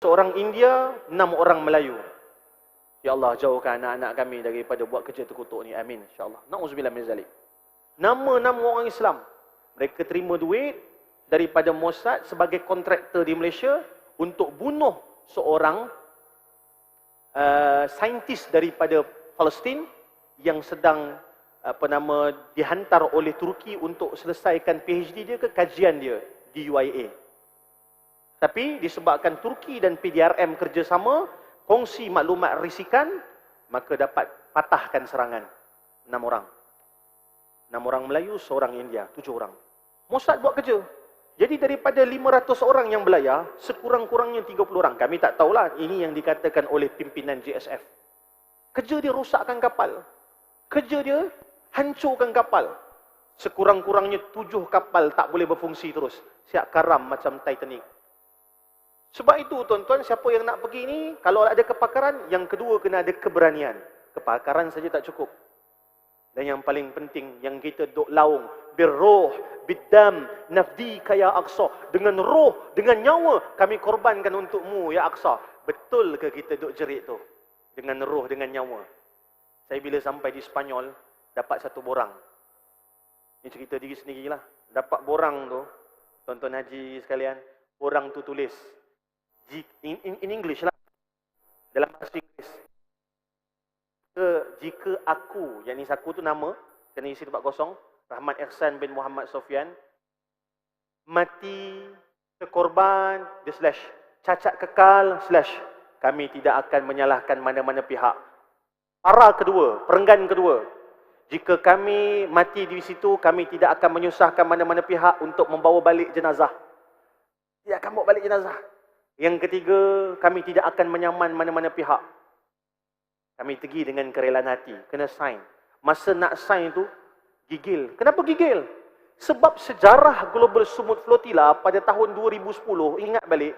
seorang India, enam orang Melayu. Ya Allah, jauhkan anak-anak kami daripada buat kerja terkutuk ni. Amin. InsyaAllah. Na'udzubillah min zalik. Nama-nama orang Islam. Mereka terima duit daripada Mossad sebagai kontraktor di Malaysia untuk bunuh seorang uh, saintis daripada Palestin yang sedang apa nama dihantar oleh Turki untuk selesaikan PhD dia ke kajian dia di UIA. Tapi disebabkan Turki dan PDRM kerjasama, kongsi maklumat risikan, maka dapat patahkan serangan. Enam orang. Enam orang Melayu, seorang India. Tujuh orang. Mossad buat kerja. Jadi daripada 500 orang yang belayar, sekurang-kurangnya 30 orang. Kami tak tahulah ini yang dikatakan oleh pimpinan JSF. Kerja dia rosakkan kapal. Kerja dia hancurkan kapal. Sekurang-kurangnya tujuh kapal tak boleh berfungsi terus. Siap karam macam Titanic. Sebab itu tuan-tuan, siapa yang nak pergi ni, kalau ada kepakaran, yang kedua kena ada keberanian. Kepakaran saja tak cukup. Dan yang paling penting, yang kita duk laung, birroh, bidam, nafdi kaya aksa. Dengan roh, dengan nyawa, kami korbankan untukmu, ya aksa. Betul ke kita duk jerit tu? Dengan roh, dengan nyawa. Saya bila sampai di Spanyol, dapat satu borang. Ini cerita diri sendirilah. Dapat borang tu, tuan-tuan haji sekalian, borang tu tulis, in, in, in English lah. Dalam bahasa Inggeris. Ke, jika aku, yang ni aku tu nama, kena isi tempat kosong, Rahmat Ihsan bin Muhammad Sofian, mati, terkorban, dia slash, cacat kekal, slash, kami tidak akan menyalahkan mana-mana pihak. Para kedua, perenggan kedua, jika kami mati di situ, kami tidak akan menyusahkan mana-mana pihak untuk membawa balik jenazah. Dia akan bawa balik jenazah. Yang ketiga, kami tidak akan menyaman mana-mana pihak. Kami pergi dengan kerelaan hati. Kena sign. Masa nak sign tu, gigil. Kenapa gigil? Sebab sejarah Global Sumut Flotilla pada tahun 2010, ingat balik,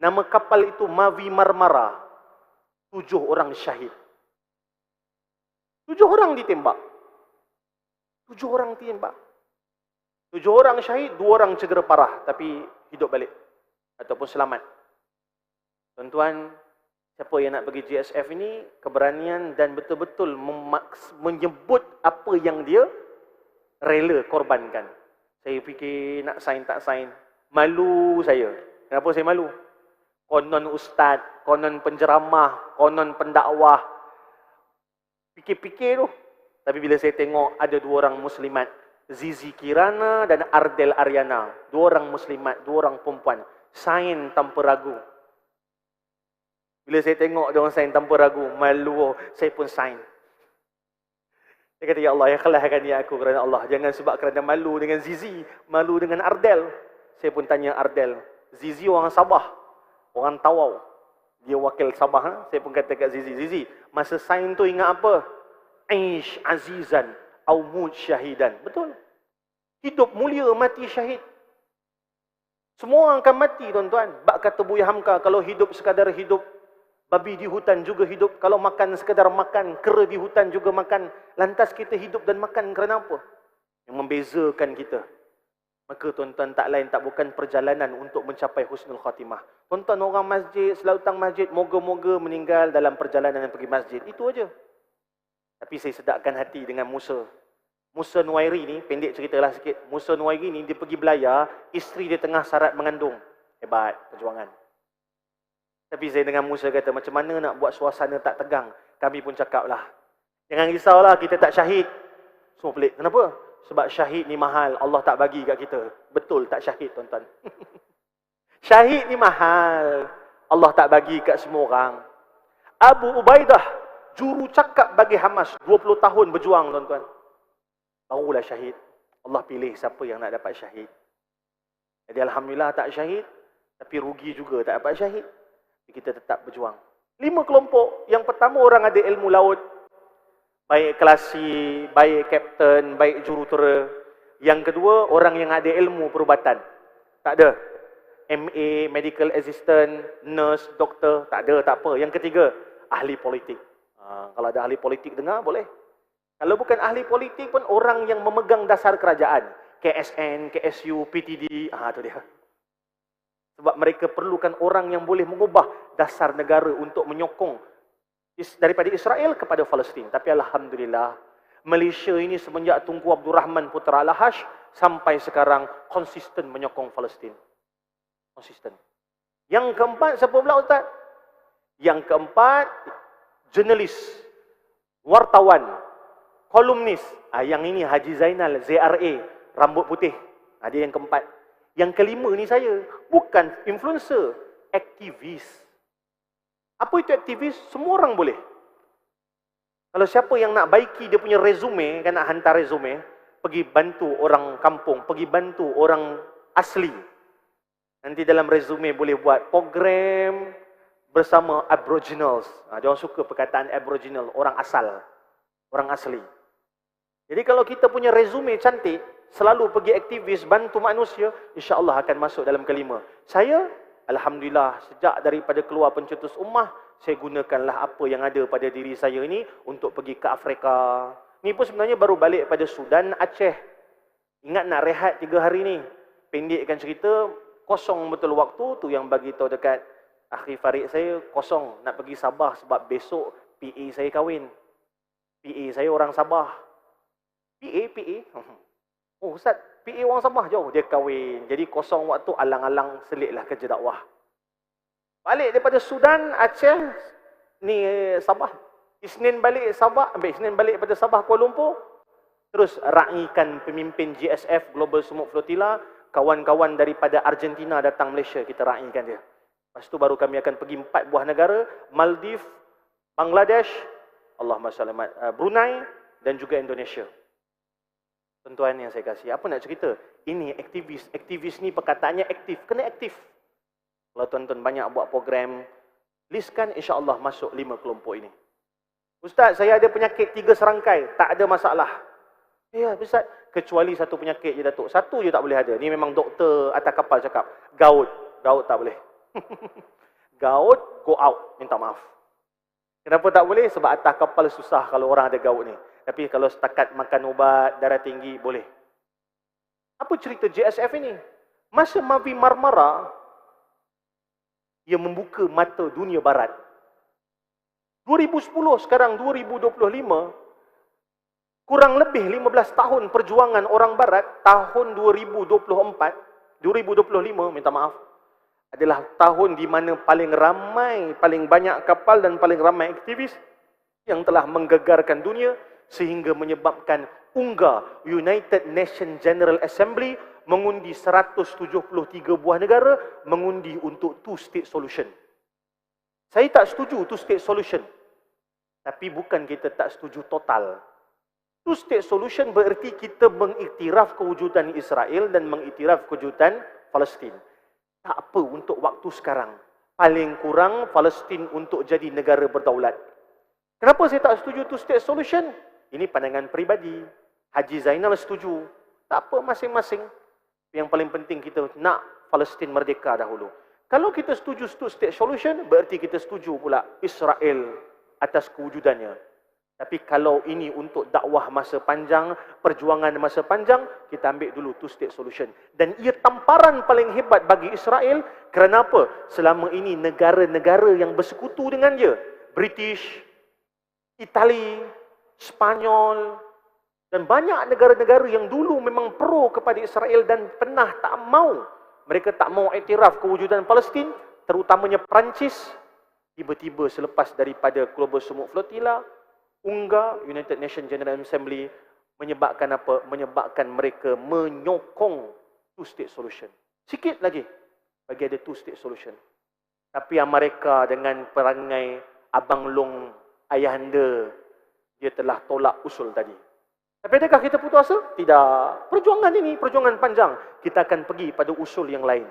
nama kapal itu Mavi Marmara. Tujuh orang syahid. Tujuh orang ditembak. Tujuh orang ditembak. Tujuh orang syahid, dua orang cedera parah. Tapi hidup balik. Ataupun selamat. Tuan-tuan, siapa yang nak pergi GSF ini, keberanian dan betul-betul menyebut apa yang dia rela korbankan. Saya fikir nak sign tak sign. Malu saya. Kenapa saya malu? Konon ustaz, konon penceramah, konon pendakwah. Fikir-fikir tu. Tapi bila saya tengok ada dua orang muslimat. Zizi Kirana dan Ardel Aryana. Dua orang muslimat, dua orang perempuan. Sign tanpa ragu. Bila saya tengok dia orang sign tanpa ragu, malu, saya pun sign. Dia kata, Ya Allah, kelahkan dia aku kerana Allah. Jangan sebab kerana malu dengan Zizi, malu dengan Ardel. Saya pun tanya Ardel, Zizi orang Sabah, orang Tawau. Dia wakil Sabah. Ha? Saya pun kata kat Zizi, Zizi, masa sign tu ingat apa? Aish azizan, awmud syahidan. Betul. Hidup mulia, mati syahid. Semua akan mati, tuan-tuan. Bak kata Buya Hamka, kalau hidup sekadar hidup Babi di hutan juga hidup. Kalau makan sekadar makan, kera di hutan juga makan. Lantas kita hidup dan makan kerana apa? Yang membezakan kita. Maka tuan-tuan tak lain tak bukan perjalanan untuk mencapai husnul khatimah. Tuan-tuan orang masjid, selautang masjid, moga-moga meninggal dalam perjalanan yang pergi masjid. Itu aja. Tapi saya sedapkan hati dengan Musa. Musa Nuwairi ni, pendek ceritalah sikit. Musa Nuwairi ni, dia pergi belayar, isteri dia tengah syarat mengandung. Hebat perjuangan. Tapi saya dengan Musa kata, macam mana nak buat suasana tak tegang? Kami pun cakap lah. Jangan risaulah, kita tak syahid. Semua pelik. Kenapa? Sebab syahid ni mahal. Allah tak bagi kat kita. Betul tak syahid, tuan-tuan. syahid ni mahal. Allah tak bagi kat semua orang. Abu Ubaidah, juru cakap bagi Hamas. 20 tahun berjuang, tuan-tuan. Barulah syahid. Allah pilih siapa yang nak dapat syahid. Jadi Alhamdulillah tak syahid. Tapi rugi juga tak dapat syahid kita tetap berjuang. Lima kelompok. Yang pertama orang ada ilmu laut. Baik kelasi, baik kapten, baik jurutera. Yang kedua orang yang ada ilmu perubatan. Tak ada. MA, medical assistant, nurse, doktor. Tak ada, tak apa. Yang ketiga, ahli politik. Ha, kalau ada ahli politik dengar, boleh. Kalau bukan ahli politik pun orang yang memegang dasar kerajaan. KSN, KSU, PTD. Ah ha, tu dia. Sebab mereka perlukan orang yang boleh mengubah dasar negara untuk menyokong daripada Israel kepada Palestin. Tapi Alhamdulillah, Malaysia ini semenjak Tunku Abdul Rahman Putra Al-Hash sampai sekarang konsisten menyokong Palestin. Konsisten. Yang keempat, siapa pula Ustaz? Yang keempat, jurnalis, wartawan, kolumnis. Ah, yang ini Haji Zainal, ZRA, rambut putih. Ah, dia yang keempat. Yang kelima ni saya, bukan influencer, aktivis. Apa itu aktivis? Semua orang boleh. Kalau siapa yang nak baiki dia punya resume, kan nak hantar resume, pergi bantu orang kampung, pergi bantu orang asli. Nanti dalam resume boleh buat program bersama Aboriginals. Ha, dia orang suka perkataan Aboriginal, orang asal, orang asli. Jadi kalau kita punya resume cantik, selalu pergi aktivis bantu manusia, insya-Allah akan masuk dalam kelima. Saya alhamdulillah sejak daripada keluar pencetus ummah, saya gunakanlah apa yang ada pada diri saya ini untuk pergi ke Afrika. Ni pun sebenarnya baru balik pada Sudan, Aceh. Ingat nak rehat tiga hari ni. Pendekkan cerita, kosong betul waktu tu yang bagi tahu dekat akhir Farid saya kosong nak pergi Sabah sebab besok PA saya kahwin. PA saya orang Sabah. PA, PA. Oh Ustaz, PA orang Sabah jauh dia kahwin. Jadi kosong waktu alang-alang selitlah kerja dakwah. Balik daripada Sudan, Aceh, ni Sabah. Isnin balik Sabah, ambil Isnin balik pada Sabah Kuala Lumpur. Terus raikan pemimpin GSF Global Smoke Flotilla, kawan-kawan daripada Argentina datang Malaysia, kita raikan dia. Lepas tu baru kami akan pergi empat buah negara, Maldives, Bangladesh, Allah SWT, uh, Brunei dan juga Indonesia. Tentuan yang saya kasih. Apa nak cerita? Ini aktivis. Aktivis ni perkataannya aktif. Kena aktif. Kalau tuan-tuan banyak buat program, listkan insya-Allah masuk lima kelompok ini. Ustaz, saya ada penyakit tiga serangkai, tak ada masalah. Ya, Ustaz, kecuali satu penyakit je Datuk. Satu je tak boleh ada. Ni memang doktor atas kapal cakap. Gaut. Gaut tak boleh. gaut, go out. Minta maaf. Kenapa tak boleh? Sebab atas kapal susah kalau orang ada gaut ni. Tapi kalau setakat makan ubat, darah tinggi, boleh. Apa cerita JSF ini? Masa Mavi Marmara, ia membuka mata dunia barat. 2010 sekarang 2025 kurang lebih 15 tahun perjuangan orang barat tahun 2024 2025 minta maaf adalah tahun di mana paling ramai paling banyak kapal dan paling ramai aktivis yang telah menggegarkan dunia sehingga menyebabkan UNGA United Nations General Assembly mengundi 173 buah negara mengundi untuk two state solution. Saya tak setuju two state solution. Tapi bukan kita tak setuju total. Two state solution bererti kita mengiktiraf kewujudan Israel dan mengiktiraf kewujudan Palestin. Tak apa untuk waktu sekarang. Paling kurang Palestin untuk jadi negara berdaulat. Kenapa saya tak setuju two state solution? Ini pandangan peribadi. Haji Zainal setuju. Tak apa masing-masing. Yang paling penting kita nak Palestin merdeka dahulu. Kalau kita setuju two-state solution, berarti kita setuju pula Israel atas kewujudannya. Tapi kalau ini untuk dakwah masa panjang, perjuangan masa panjang, kita ambil dulu two-state solution. Dan ia tamparan paling hebat bagi Israel kerana apa? Selama ini negara-negara yang bersekutu dengan dia, British, Itali, Spanyol, dan banyak negara-negara yang dulu memang pro kepada Israel dan pernah tak mau. Mereka tak mau iktiraf kewujudan Palestin, terutamanya Perancis. Tiba-tiba selepas daripada Global Sumuk Flotilla, UNGA, United Nations General Assembly, menyebabkan apa? Menyebabkan mereka menyokong two-state solution. Sikit lagi bagi ada two-state solution. Tapi Amerika dengan perangai abang long ayahanda, dia telah tolak usul tadi. Tapi adakah kita putus asa? Tidak. Perjuangan ini, perjuangan panjang. Kita akan pergi pada usul yang lain.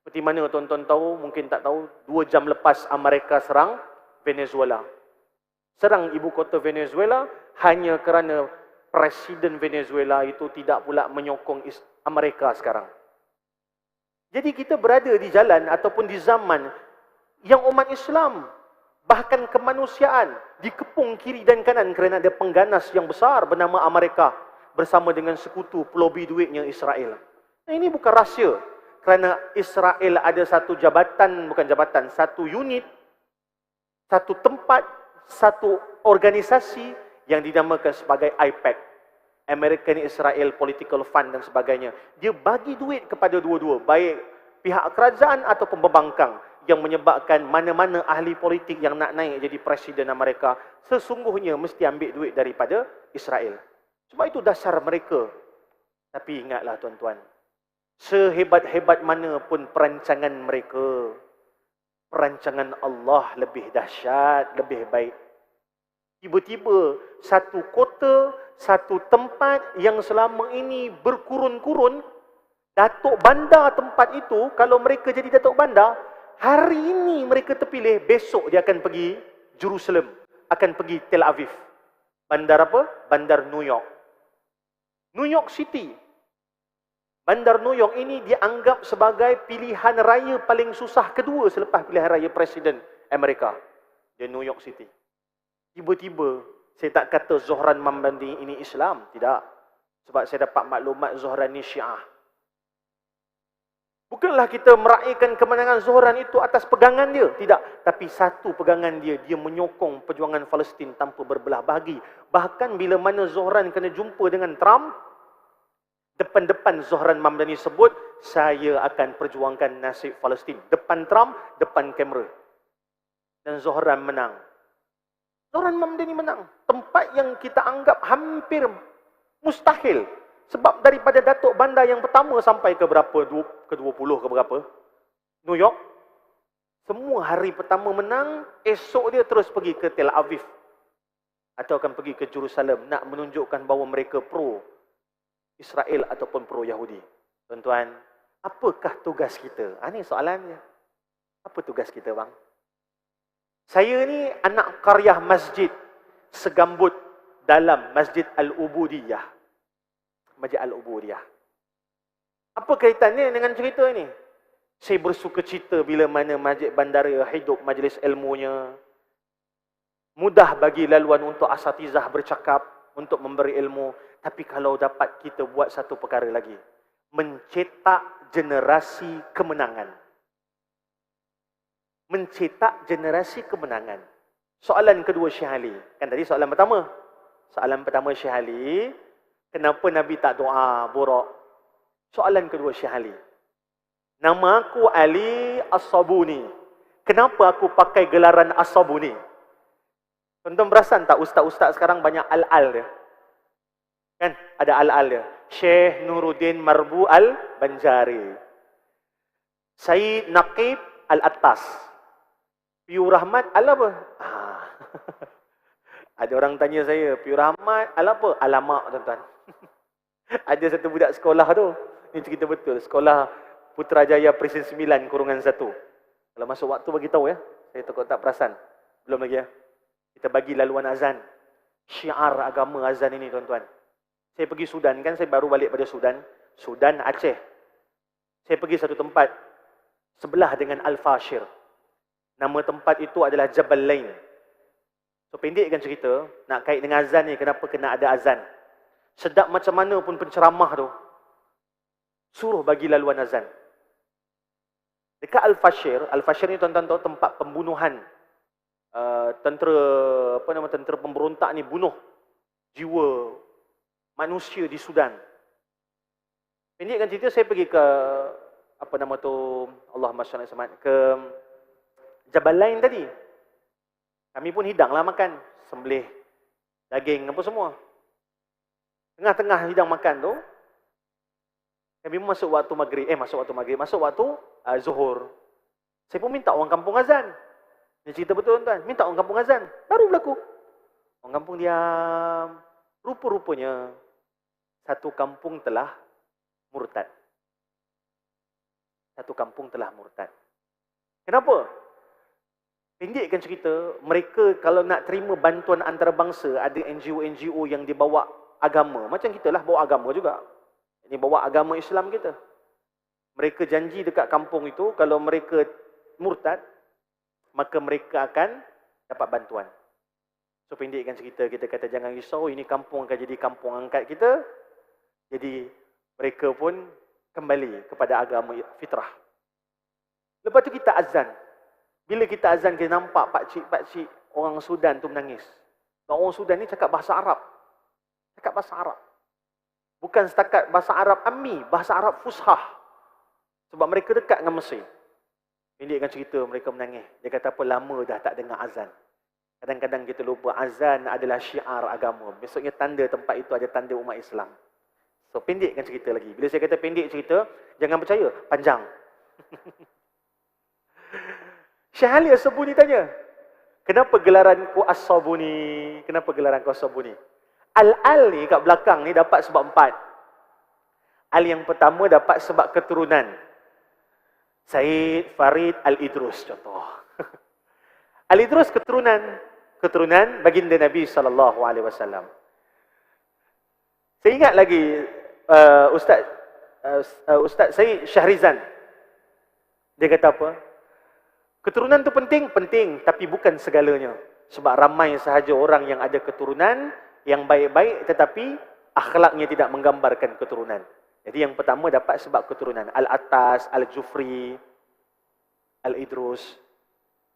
Seperti mana tuan-tuan tahu, mungkin tak tahu, dua jam lepas Amerika serang Venezuela. Serang ibu kota Venezuela hanya kerana Presiden Venezuela itu tidak pula menyokong Amerika sekarang. Jadi kita berada di jalan ataupun di zaman yang umat Islam bahkan kemanusiaan dikepung kiri dan kanan kerana ada pengganas yang besar bernama Amerika bersama dengan sekutu pelobi duitnya Israel. Nah, ini bukan rahsia. kerana Israel ada satu jabatan, bukan jabatan, satu unit, satu tempat, satu organisasi yang dinamakan sebagai IPAC. American Israel Political Fund dan sebagainya. Dia bagi duit kepada dua-dua, baik pihak kerajaan ataupun pembangkang yang menyebabkan mana-mana ahli politik yang nak naik jadi presiden Amerika sesungguhnya mesti ambil duit daripada Israel. Sebab itu dasar mereka. Tapi ingatlah tuan-tuan, sehebat-hebat mana pun perancangan mereka, perancangan Allah lebih dahsyat, lebih baik. Tiba-tiba satu kota, satu tempat yang selama ini berkurun-kurun, Datuk Bandar tempat itu, kalau mereka jadi Datuk Bandar, hari ini mereka terpilih, besok dia akan pergi Jerusalem, akan pergi Tel Aviv. Bandar apa? Bandar New York. New York City. Bandar New York ini dianggap sebagai pilihan raya paling susah kedua selepas pilihan raya Presiden Amerika. Di New York City. Tiba-tiba, saya tak kata Zohran Mambandi ini Islam. Tidak. Sebab saya dapat maklumat Zohran ini Syiah. Bukanlah kita meraihkan kemenangan Zohran itu atas pegangan dia. Tidak. Tapi satu pegangan dia, dia menyokong perjuangan Palestin tanpa berbelah bahagi. Bahkan bila mana Zohran kena jumpa dengan Trump, depan-depan Zohran Mamdani sebut, saya akan perjuangkan nasib Palestin. Depan Trump, depan kamera. Dan Zohran menang. Zoran Mamdani menang. Tempat yang kita anggap hampir mustahil. Sebab daripada Datuk Bandar yang pertama sampai ke berapa? Ke 20 ke berapa? New York. Semua hari pertama menang. Esok dia terus pergi ke Tel Aviv. Atau akan pergi ke Jerusalem. Nak menunjukkan bahawa mereka pro Israel ataupun pro Yahudi. Tuan-tuan, apakah tugas kita? Ini ah, soalannya. Apa tugas kita bang? Saya ni anak karya masjid segambut dalam Masjid Al-Ubudiyah. Masjid Al-Ubudiyah. Apa kaitannya dengan cerita ini? Saya bersuka cita bila mana Masjid Bandara hidup majlis ilmunya. Mudah bagi laluan untuk asatizah bercakap, untuk memberi ilmu. Tapi kalau dapat kita buat satu perkara lagi. Mencetak generasi kemenangan mencetak generasi kemenangan. Soalan kedua Syekh Ali. Kan tadi soalan pertama. Soalan pertama Syekh Ali. Kenapa Nabi tak doa buruk? Soalan kedua Syekh Ali. Nama aku Ali As-Sabuni. Kenapa aku pakai gelaran As-Sabuni? Tuan-tuan perasan tak ustaz-ustaz sekarang banyak al-al dia? Kan? Ada al-al dia. Syekh Nuruddin Marbu Al-Banjari. Sayyid Naqib Al-Attas. Piu Rahmat ala apa? Ah. Ada orang tanya saya, Piu Rahmat ala apa? Alamak tuan-tuan. Ada satu budak sekolah tu. Ini cerita betul. Sekolah Putrajaya Presiden 9 kurungan 1. Kalau masuk waktu bagi tahu ya. Saya takut tak perasan. Belum lagi ya. Kita bagi laluan azan. Syiar agama azan ini tuan-tuan. Saya pergi Sudan kan saya baru balik pada Sudan. Sudan Aceh. Saya pergi satu tempat sebelah dengan Al-Fashir. Nama tempat itu adalah Jabal Lain. So pendekkan cerita, nak kait dengan azan ni, kenapa kena ada azan. Sedap macam mana pun penceramah tu, suruh bagi laluan azan. Dekat Al-Fashir, Al-Fashir ni tuan-tuan tahu tempat pembunuhan uh, tentera, apa nama tentera pemberontak ni bunuh jiwa manusia di Sudan. Pendekkan cerita, saya pergi ke, apa nama tu, Allah Allah, ke Jabal lain tadi. Kami pun hidanglah makan. Sembelih daging apa semua. Tengah-tengah hidang makan tu, kami masuk waktu maghrib. Eh, masuk waktu maghrib. Masuk waktu uh, zuhur. Saya pun minta orang kampung azan. Ini cerita betul tuan. Minta orang kampung azan. Baru berlaku. Orang kampung diam. Rupa-rupanya, satu kampung telah murtad. Satu kampung telah murtad. Kenapa? Pendekkan cerita, mereka kalau nak terima bantuan antarabangsa, ada NGO-NGO yang dibawa agama. Macam kita lah bawa agama juga. Ini bawa agama Islam kita. Mereka janji dekat kampung itu, kalau mereka murtad, maka mereka akan dapat bantuan. So pendekkan cerita, kita kata jangan risau, ini kampung akan jadi kampung angkat kita. Jadi mereka pun kembali kepada agama fitrah. Lepas tu kita azan. Bila kita azan, kita nampak pakcik-pakcik orang Sudan tu menangis. Orang Sudan ni cakap bahasa Arab. Cakap bahasa Arab. Bukan setakat bahasa Arab ammi, bahasa Arab fushah. Sebab mereka dekat dengan Mesir. Pendekkan cerita mereka menangis. Dia kata apa lama dah tak dengar azan. Kadang-kadang kita lupa azan adalah syiar agama. Besoknya tanda tempat itu ada tanda umat Islam. So pendekkan cerita lagi. Bila saya kata pendek cerita, jangan percaya, panjang. Syekh Ali As-Sabuni tanya, kenapa gelaran ku As-Sabuni? Kenapa gelaran ku As-Sabuni? Al-Al ni kat belakang ni dapat sebab empat. Al yang pertama dapat sebab keturunan. Said Farid Al-Idrus contoh. Al-Idrus keturunan keturunan baginda Nabi wasallam. Saya ingat lagi uh, Ustaz uh, Ustaz saya Syahrizan. Dia kata apa? Keturunan tu penting, penting tapi bukan segalanya. Sebab ramai sahaja orang yang ada keturunan yang baik-baik tetapi akhlaknya tidak menggambarkan keturunan. Jadi yang pertama dapat sebab keturunan. Al-Atas, Al-Jufri, Al-Idrus.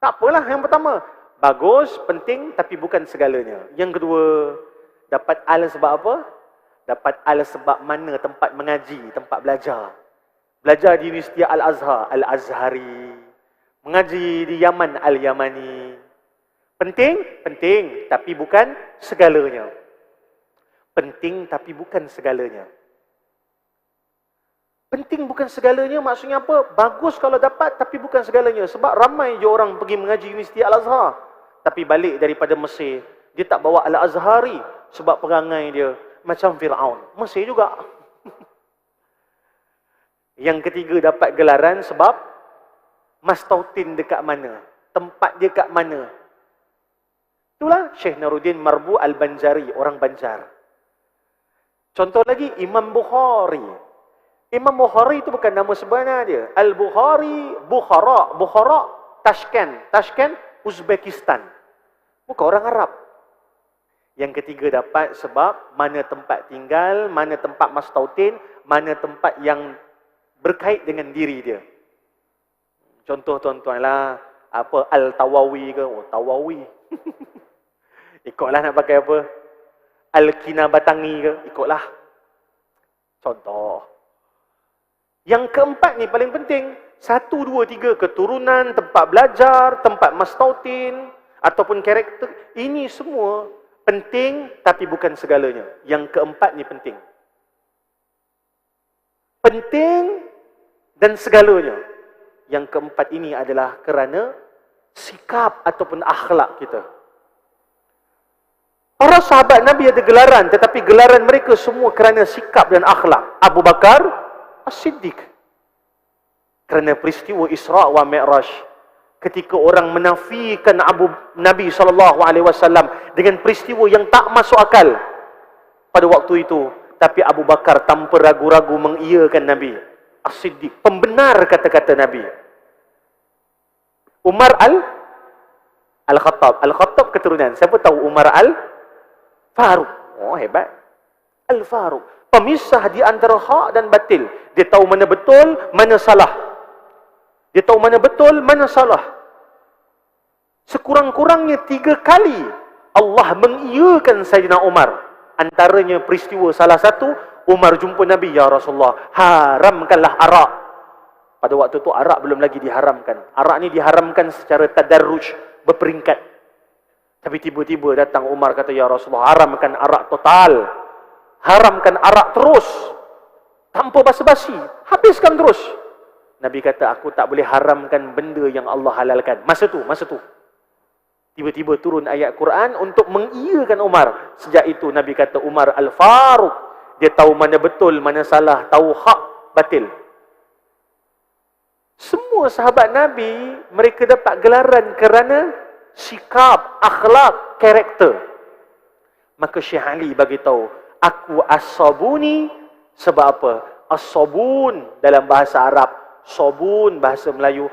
Tak apalah yang pertama. Bagus, penting tapi bukan segalanya. Yang kedua, dapat Al sebab apa? dapat al sebab mana tempat mengaji, tempat belajar. Belajar di Universiti Al-Azhar, Al-Azhari. Mengaji di Yaman, Al-Yamani. Penting? Penting. Tapi bukan segalanya. Penting tapi bukan segalanya. Penting bukan segalanya maksudnya apa? Bagus kalau dapat tapi bukan segalanya. Sebab ramai je orang pergi mengaji Universiti Al-Azhar. Tapi balik daripada Mesir, dia tak bawa Al-Azhari sebab perangai dia macam Fir'aun. Mesir juga. Yang ketiga dapat gelaran sebab Mastautin dekat mana? Tempat dia kat mana? Itulah Syekh Naruddin Marbu Al-Banjari, orang Banjar. Contoh lagi, Imam Bukhari. Imam Bukhari itu bukan nama sebenar dia. Al-Bukhari, Bukhara, Bukhara, Tashkent. Tashkent, Uzbekistan. Bukan orang Arab. Yang ketiga dapat sebab mana tempat tinggal, mana tempat mastautin, mana tempat yang berkait dengan diri dia. Contoh tuan-tuanlah, apa Al-Tawawi ke? Oh, Tawawi. Ikutlah nak pakai apa? Al-Kinabatangi ke? Ikutlah. Contoh. Yang keempat ni paling penting. Satu, dua, tiga. Keturunan, tempat belajar, tempat mastautin, ataupun karakter. Ini semua Penting tapi bukan segalanya. Yang keempat ni penting. Penting dan segalanya. Yang keempat ini adalah kerana sikap ataupun akhlak kita. Para sahabat Nabi ada gelaran tetapi gelaran mereka semua kerana sikap dan akhlak. Abu Bakar As-Siddiq. Kerana peristiwa Isra' wa Mi'raj ketika orang menafikan Abu Nabi sallallahu alaihi wasallam dengan peristiwa yang tak masuk akal. Pada waktu itu tapi Abu Bakar tanpa ragu-ragu mengiyakan Nabi. As-Siddiq pembenar kata-kata Nabi. Umar al Al-Khattab. Al-Khattab keturunan. Siapa tahu Umar al Faruq oh hebat Al Faruq pemisah di antara hak dan batil dia tahu mana betul mana salah dia tahu mana betul, mana salah. Sekurang-kurangnya tiga kali Allah mengiyakan Sayyidina Umar. Antaranya peristiwa salah satu, Umar jumpa Nabi, Ya Rasulullah, haramkanlah arak. Pada waktu itu arak belum lagi diharamkan. Arak ni diharamkan secara tadarruj, berperingkat. Tapi tiba-tiba datang Umar kata, Ya Rasulullah, haramkan arak total. Haramkan arak terus. Tanpa basa-basi. Habiskan terus. Nabi kata aku tak boleh haramkan benda yang Allah halalkan. Masa tu, masa tu. Tiba-tiba turun ayat Quran untuk mengiyakan Umar. Sejak itu Nabi kata Umar Al-Faruq. Dia tahu mana betul, mana salah. Tahu hak, batil. Semua sahabat Nabi, mereka dapat gelaran kerana sikap, akhlak, karakter. Maka Syekh Ali bagi tahu, aku as-sabuni sebab apa? As-sabun dalam bahasa Arab sobun bahasa Melayu